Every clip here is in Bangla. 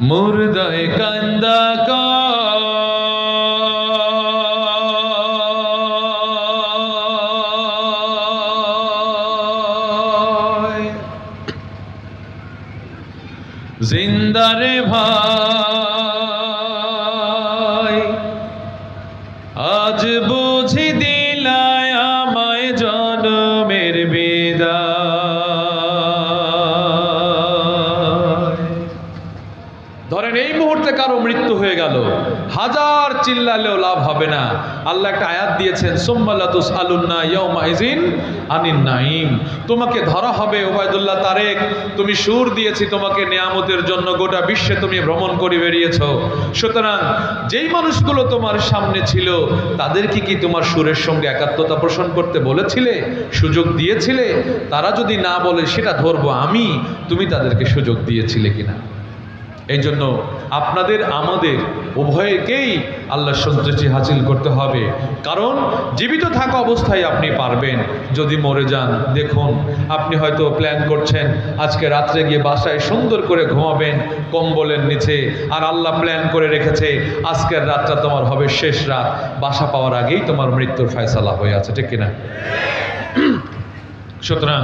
মুর্দায় কান্দা জিন্দারে ভাই। গেল। হাজার চিল্লালেও লাভ হবে না। আল্লাহ একটা আয়াত দিয়েছেন সোম্মালাতুস আলুন্না ইয়ৌমা আনিন নাইম তোমাকে ধরা হবে ওবায়দুল্লাহ তারেক। তুমি সুর দিয়েছি তোমাকে নিয়ামতের জন্য, গোটা বিশ্বে তুমি ভ্রমণ করে বেরিয়েছ। সুতরাং যেই মানুষগুলো তোমার সামনে ছিল, তাদেরকে কি তোমার সুরের সঙ্গে একাত্মতা পোষণ করতে বলেছিলে, সুযোগ দিয়েছিলে? তারা যদি না বলে, সেটা ধরবো আমি। তুমি তাদেরকে সুযোগ দিয়েছিলে কিনা? এই জন্য আপনাদের, আমাদের, উভয়কেই আল্লাহ সন্তুষ্টি হাসিল করতে হবে। কারণ, জীবিত থাকা অবস্থায় আপনি পারবেন। যদি মরে যান, দেখুন, আপনি হয়তো প্ল্যান করছেন, আজকে রাত্রে গিয়ে বাসায় সুন্দর করে ঘুমাবেন, কম্বলের নিচে, আর আল্লাহ প্ল্যান করে রেখেছে, আজকের রাতটা তোমার হবে শেষ রাত। বাসা পাওয়ার আগেই তোমার মৃত্যুর ফয়সালা হয়ে আছে, ঠিক কিনা? সুতরাং,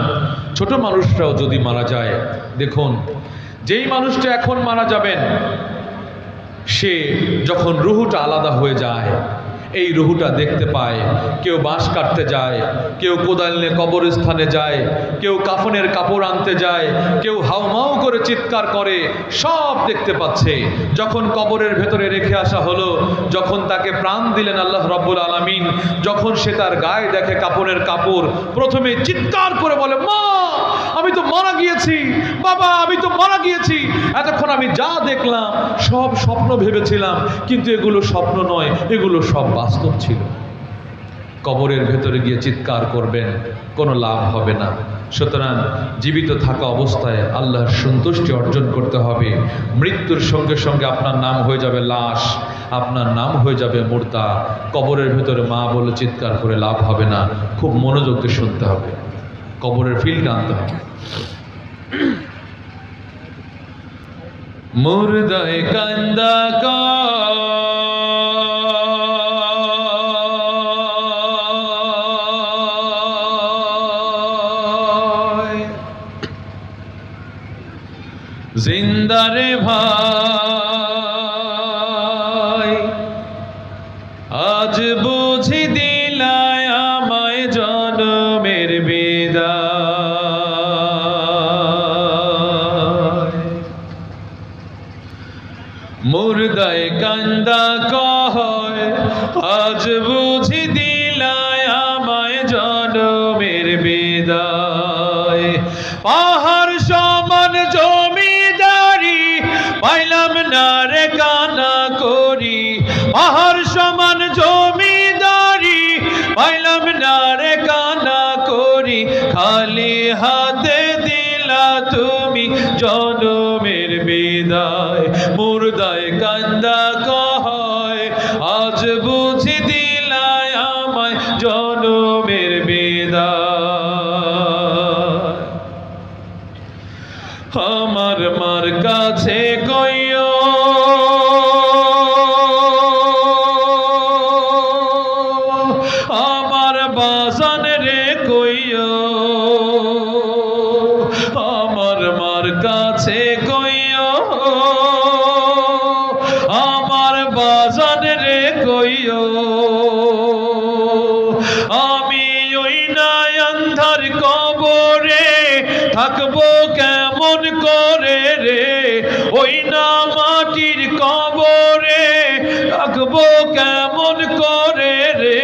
ছোট মানুষরাও যদি মারা যায়, দেখুন যেই মানুষটা এখন মারা যাবেন, সে যখন রুহুটা আলাদা হয়ে যায়, এই রুহুটা দেখতে পায়, কেউ বাঁশ কাটতে যায়, কেউ কোদাল নিয়ে কবরস্থানে যায়, কেউ কাফনের কাপড় আনতে যায়, কেউ হাউমাউ করে চিৎকার করে, সব দেখতে পাচ্ছে। যখন কবরের ভেতরে রেখে আসা হলো, যখন তাকে প্রাণ দিলেন আল্লাহ রব্বুল আলামিন, যখন সে তার গায়ে দেখে কাপড়ের কাপড়, প্রথমে চিৎকার করে বলে, মা! মারা গিয়েছি। বাবা, আমি তো মারা গিয়েছি। এতক্ষণ আমি যা দেখলাম, সব স্বপ্ন ভেবেছিলাম, কিন্তু এগুলো স্বপ্ন নয়, এগুলো সব বাস্তব ছিল। কবরের ভেতরে গিয়ে চিৎকার করবেন, কোনো লাভ হবে না। সুতরাং জীবিত থাকা অবস্থায় আল্লাহর সন্তুষ্টি অর্জন করতে হবে। মৃত্যুর সঙ্গে সঙ্গে আপনার নাম হয়ে যাবে লাশ, আপনার নাম হয়ে যাবে মুর্দা। কবরের ভেতরে মা বলে চিৎকার করে লাভ হবে না। খুব মনোযোগ দিয়ে শুনতে হবে। কবরের ফিল্ড আনতে হবে। মুর্দায় কান্দা জিন্দারে ভাই। আজ বুঝি দিলায় আমায় জনমের বিদায়। পাহাড় সমান জমিদারি, পাইলাম না রে কানা করি। পাহাড় সমান জমিদারি, পাইলাম না রে কানা করি। খালি হাতে দিলা তুমি জনমের বিদায়। মুর্দায় কান্দা কয় আজ বুঝি দিলায় আমায় জনমের বিদায়। আমার মার কাছে কইও বাজান রে কইও। আমি ওই নাই আন্ধার কবরে থাকব কেমন করে রে? ওই না মাটির কবরে থাকব কেমন করে রে?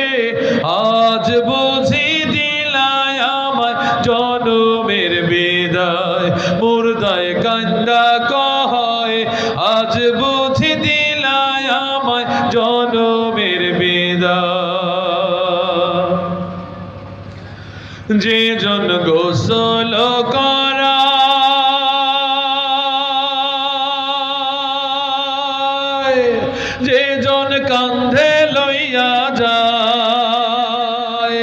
আজ বুঝি দিলায় আমার জনমের বিদায়, মুর্দায় কান্দা কয়, আজ বুঝি যে জন গোসল যে জন কান্ধে লইয়া যায়,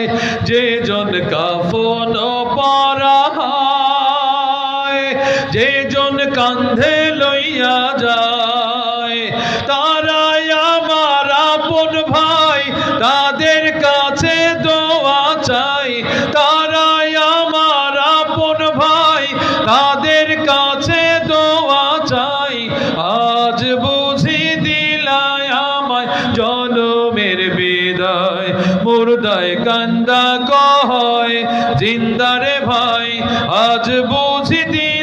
যে জন কাফন পরা যে জন কান্ধে লইয়া যায়। পাই তাদের কাছে দোয়া চাই। আজ বুঝি দিলাই আমায় জনমের বিদায়। মুরদায় কান্দা কয় জিন্দারে ভাই, আজ বুঝি দিল